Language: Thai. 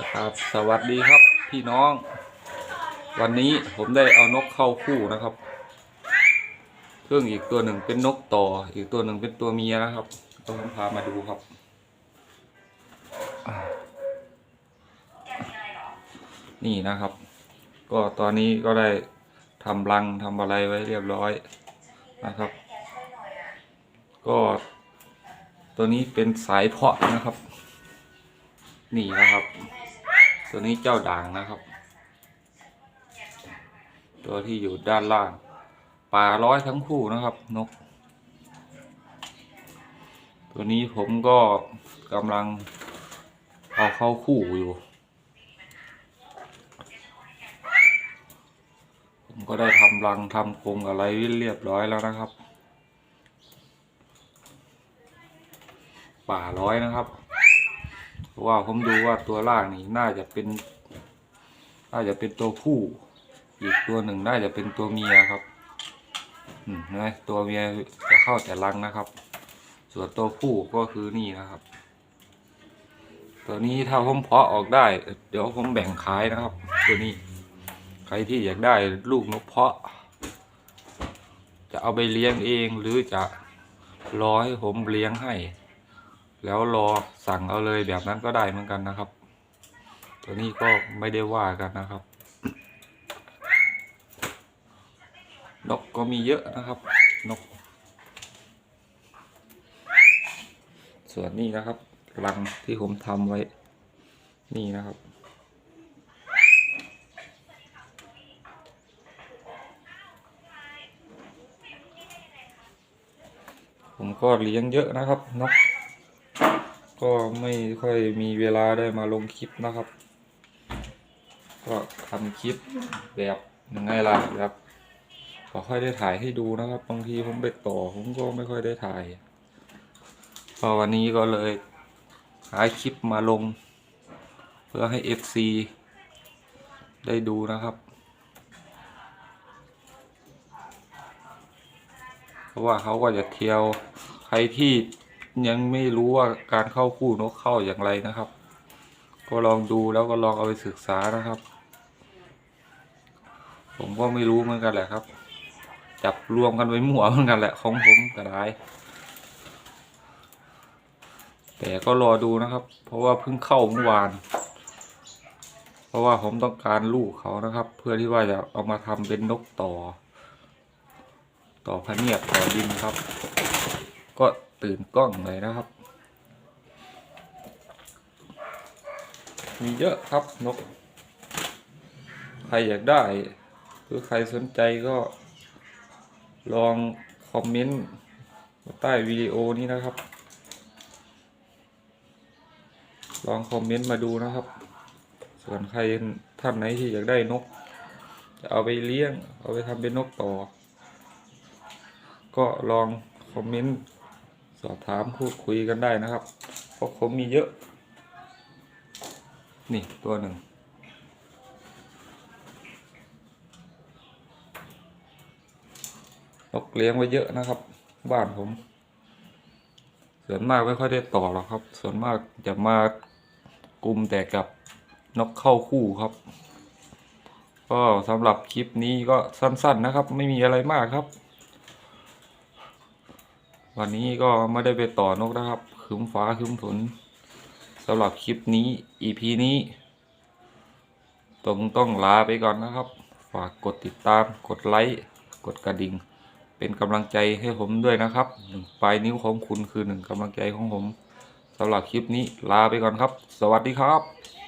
ครับสวัสดีครับพี่น้อง วันนี้ผมได้เอานกเข้าคู่นะครับซึ่งอีกตัวหนึ่งเป็นนกต่อ อีกตัวหนึ่งเป็นตัวเมียนะครับก็ผมพามาดูครับนี่นะครับ ก็ตอนนี้ก็ได้ทำรังทำอะไรไว้เรียบร้อยนะครับ ก็ตัวนี้เป็นสายเพาะนะครับ นี่นะครับ ตัวนี้เจ้าด่างนะครับ ตัวที่อยู่ด้านล่างป่าร้อยทั้งคู่นะครับ นก ตัวนี้ผมก็กำลังเอาเข้าคู่อยู่ ผมก็ได้ทำรังทำกรงอะไรเรียบร้อยแล้วนะครับ ป่าร้อยนะครับ เพราะว่าผมดูว่าตัวล่างนี่น่าจะเป็น น่าจะเป็นตัวผู้ อีกตัวหนึ่งน่าจะเป็นตัวเมียครับอืมนะตัวเมียจะเข้าแต่รังนะครับ ส่วนตัวผู้ก็คือนี่นะครับ ตัวนี้ถ้าผมเพาะออกได้ เดี๋ยวผมแบ่งขายนะครับ ตัวนี้ ใครที่อยากได้ลูกนกเพาะ จะเอาไปเลี้ยงเองหรือจะร้อให้ผมเลี้ยงให้ แล้วรอสั่งเอาเลยแบบนั้นก็ได้เหมือนกันนะครับ ตัวนี้ก็ไม่ได้ว่ากันนะครับ นกก็มีเยอะนะครับ นก ส่วนนี้นะครับรังที่ผมทำไว้ นี่นะครับผมก็เลี้ยงเยอะนะครับนก ก็ไม่ค่อยมีเวลาได้มาลงคลิปนะครับ ก็ทำคลิปแบบยังไงล่ะแบบก็ค่อยได้ถ่ายให้ดูนะครับ บางทีผมไปต่อผมก็ไม่ค่อยได้ถ่ายก็วันนี้ก็เลยหาคลิปมาลง เพื่อให้ FC ได้ดูนะครับ เพราะว่าเขาก็จะเที่ยวใครที่ ยังไม่รู้ว่าการเข้าคู่นกเข้าอย่างไรนะครับ ก็ลองดูแล้วก็ลองเอาไปศึกษานะครับ ผมก็ไม่รู้เหมือนกันแหละครับ จับรวมกันไว้มั่วเหมือนกันแหละของผมก็ได้แต่ก็รอดูนะครับ เพราะว่าเพิ่งเข้าเมื่อวาน เพราะว่าผมต้องการลูกเขานะครับ เพื่อที่ว่าจะเอามาทำเป็นนกต่อ ต่อพะเนียดต่อดินครับ ก็ ตื่นกล้องเลยนะครับ มีเยอะครับนก ใครอยากได้ หรือใครสนใจก็ลองคอมเมนต์ใต้วิดีโอนี้นะครับ ลองคอมเมนต์มาดูนะครับ ส่วนใครท่านไหนที่อยากได้นก จะเอาไปเลี้ยง เอาไปทำเป็นนกต่อ ก็ลองคอมเมนต์ สอบถามพูดคุยกันได้นะครับเพราะผมมีเยอะ นี่ตัวหนึ่งนกเลี้ยงไว้เยอะนะครับ บ้านผม ส่วนมากไม่ค่อยได้ต่อหรอกครับ ส่วนมากจะมากลุ่มแต่กับนกเข้าคู่ครับ ก็สำหรับคลิปนี้ก็สั้นๆนะครับ ไม่มีอะไรมากครับ วันนี้ก็ไม่ได้ไปต่อนกนะครับคืมฟ้าคืมฝนสำหรับคลิปนี้ EP นี้ต้องต้องลาไปก่อนนะครับ ฝากกดติดตาม กดไลค์ กดกระดิ่ง เป็นกำลังใจให้ผมด้วยนะครับหนึ่งปลายนิ้วของคุณคือหนึ่งกำลังใจของผมสำหรับคลิปนี้ลาไปก่อนครับ สวัสดีครับ